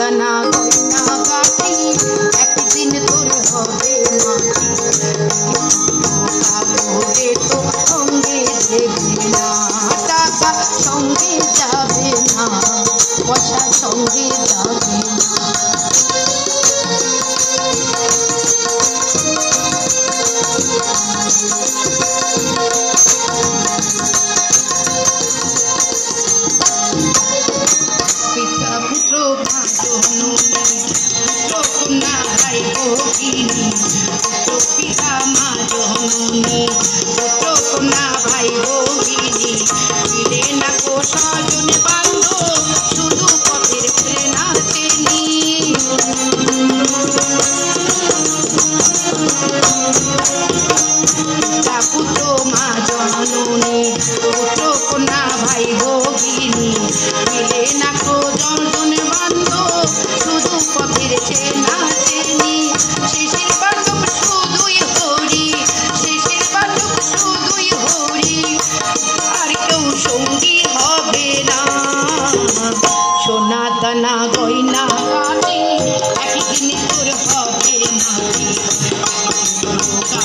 সোনা না গয়না গাটি একদিন তোর হবে মাটি। কাপড়ে তো সঙ্গে দেবে না। টাকা সঙ্গে যাবে না। পয়সা সঙ্গে যাবে না। ভগিনী পুত্র পিতা মা জননী পুত্র কন্যা ভাই ভগিনী মিলে না কো স্বজন বান্ধব শুধু পথের প্রেরণা পিতা পুত্র মা জননী, পুত্র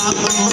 হবে মাটি কাপড়ে তো সঙ্গে